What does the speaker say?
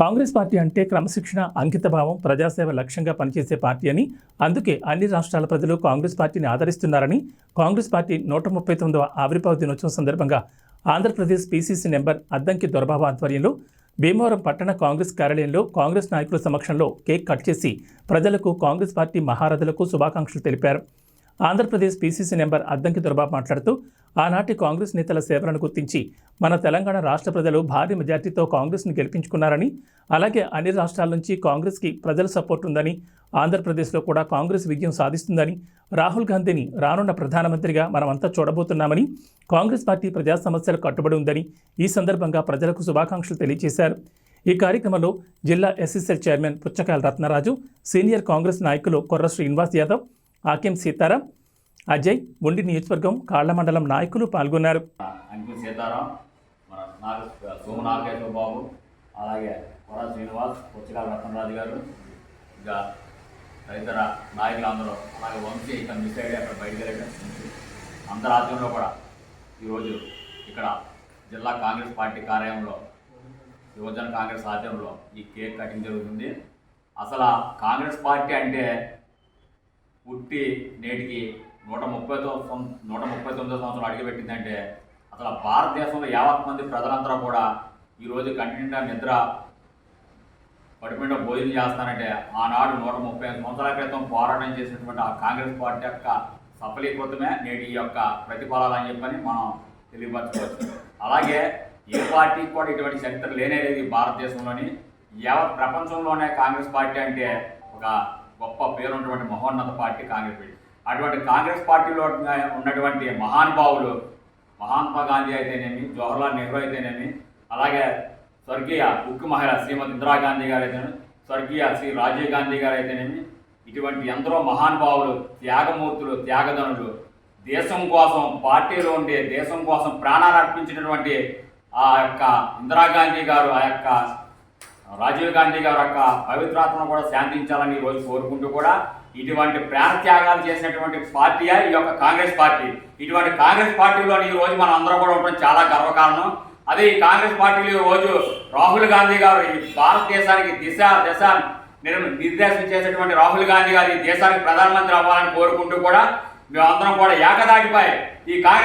Congress party అంటే క్రమశిక్షణ అంకితభావం ప్రజాసేవ లక్ష్యంగా పనిచేసే పార్టీ అని. అందుకే అన్ని రాష్ట్రాల ప్రజలు కాంగ్రెస్ పార్టీని ఆదరిస్తున్నారని. కాంగ్రెస్ పార్టీ నూట ముప్పై తొమ్మిదవ ఆవిర్భావ దినోత్సవం సందర్భంగా ఆంధ్రప్రదేశ్ పీసీసీ నెంబర్ అద్దంకి దొరబాబు ఆధ్వర్యంలో భీమవరం పట్టణ కాంగ్రెస్ కార్యాలయంలో కాంగ్రెస్ నాయకుల సమక్షంలో కేక్ కట్ చేసి ప్రజలకు కాంగ్రెస్ పార్టీ మహారథులకు శుభాకాంక్షలు తెలిపారు. ఆంధ్రప్రదేశ్ పీసీసీ నెంబర్ అద్దంకి దొరబాబు మాట్లాడుతూ ఆనాటి కాంగ్రెస్ నేతల సేవలను గుర్తించి మన తెలంగాణ రాష్ట్ర ప్రజలు భారీ మెజార్టీతో కాంగ్రెస్ను గెలిపించుకున్నారని అలాగే అన్ని రాష్ట్రాల నుంచి కాంగ్రెస్కి ప్రజల సపోర్ట్ ఉందని ఆంధ్రప్రదేశ్లో కూడా కాంగ్రెస్ విజయం సాధిస్తుందని రాహుల్ గాంధీని రానున్న ప్రధానమంత్రిగా మనమంతా చూడబోతున్నామని కాంగ్రెస్ పార్టీ ప్రజా సమస్యలకు కట్టుబడి ఉందని ఈ సందర్భంగా ప్రజలకు శుభాకాంక్షలు తెలియజేశారు. ఈ కార్యక్రమంలో జిల్లా SSL chairman Puchchakayala Ratnaraju senior Congress నాయకులు కొర్ర శ్రీనివాస్ యాదవ్ ఆకెం సీతారాం అజయ్ ఉండి నియోజకవర్గం కాళ్ళ మండలం నాయకులు పాల్గొన్నారు. అంకిత సీతారాం మన నాగ సోమ నాగేశ్వర బాబు అలాగే కొర శ్రీనివాస్ పుచ్చకాల రత్నరాజు గారు ఇంకా తదితర నాయకులందరూ అలాగే వంశీ ఇక్కడ మిస్ అయ్యి అక్కడ బయటికి వెళ్ళడం. అందరి ఆధ్వర్యంలో కూడా ఈరోజు ఇక్కడ జిల్లా కాంగ్రెస్ పార్టీ కార్యాలయంలో యువజన కాంగ్రెస్ ఆధ్వర్యంలో ఈ కేక్ కటింగ్ జరుగుతుంది. అసలు కాంగ్రెస్ పార్టీ అంటే పుట్టి నేటికి నూట ముప్పై తొమ్మిది నూట ముప్పై తొమ్మిదో సంవత్సరం అడుగుపెట్టిందంటే అసలు భారతదేశంలో యావత్ మంది ప్రజలందరూ కూడా ఈరోజు కంటిన్యూగా నిద్ర పడిపోయిన భోజనం చేస్తానంటే ఆనాడు నూట ముప్పై ఐదు సంవత్సరాల క్రితం పోరాటం చేసినటువంటి ఆ కాంగ్రెస్ పార్టీ యొక్క సఫలీకృతమే నేటి ఈ యొక్క ప్రతిఫలాలు అని చెప్పని మనం తెలియపరచుకోవచ్చు. అలాగే ఏ పార్టీకి కూడా ఇటువంటి చరిత్ర లేనే లేదు భారతదేశంలోని. యావత్ ప్రపంచంలోనే కాంగ్రెస్ పార్టీ అంటే ఒక గొప్ప పేరున్నటువంటి మహోన్నత పార్టీ కాంగ్రెస్ పార్టీ. అటువంటి కాంగ్రెస్ పార్టీలో ఉన్నటువంటి మహానుభావులు మహాత్మా గాంధీ అయితేనేమి జవహర్లాల్ నెహ్రూ అయితేనేమి అలాగే స్వర్గీయ ఉక్కు మహిళ శ్రీమతి ఇందిరాగాంధీ గారు అయితేనేమి స్వర్గీయ శ్రీ రాజీవ్ గాంధీ గారు అయితేనేమి ఇటువంటి ఎందరో మహానుభావులు త్యాగమూర్తులు త్యాగధనులు దేశం కోసం పార్టీలో ఉండే దేశం కోసం ప్రాణాలు అర్పించినటువంటి ఆ యొక్క ఇందిరాగాంధీ గారు ఆ యొక్క రాజీవ్ గాంధీ గారి యొక్క పవిత్రాత్మను కూడా శాంతించాలని ఈ రోజు కోరుకుంటూ కూడా ఇటువంటి ప్రాణ త్యాగాలు చేసినటువంటి పార్టీయే ఈ యొక్క కాంగ్రెస్ పార్టీ. ఇటువంటి కాంగ్రెస్ పార్టీలో ఈ రోజు మనం అందరం కూడా ఉండడం చాలా గర్వకారణం. అదే ఈ కాంగ్రెస్ పార్టీలో ఈ రోజు రాహుల్ గాంధీ గారు ఈ భారతదేశానికి దిశ దశ నిర్దేశం చేసేటువంటి రాహుల్ గాంధీ గారు ఈ దేశానికి ప్రధానమంత్రి అవ్వాలని కోరుకుంటూ కూడా మేమందరం కూడా ఏకదాటిపై ఈ కాంగ్రెస్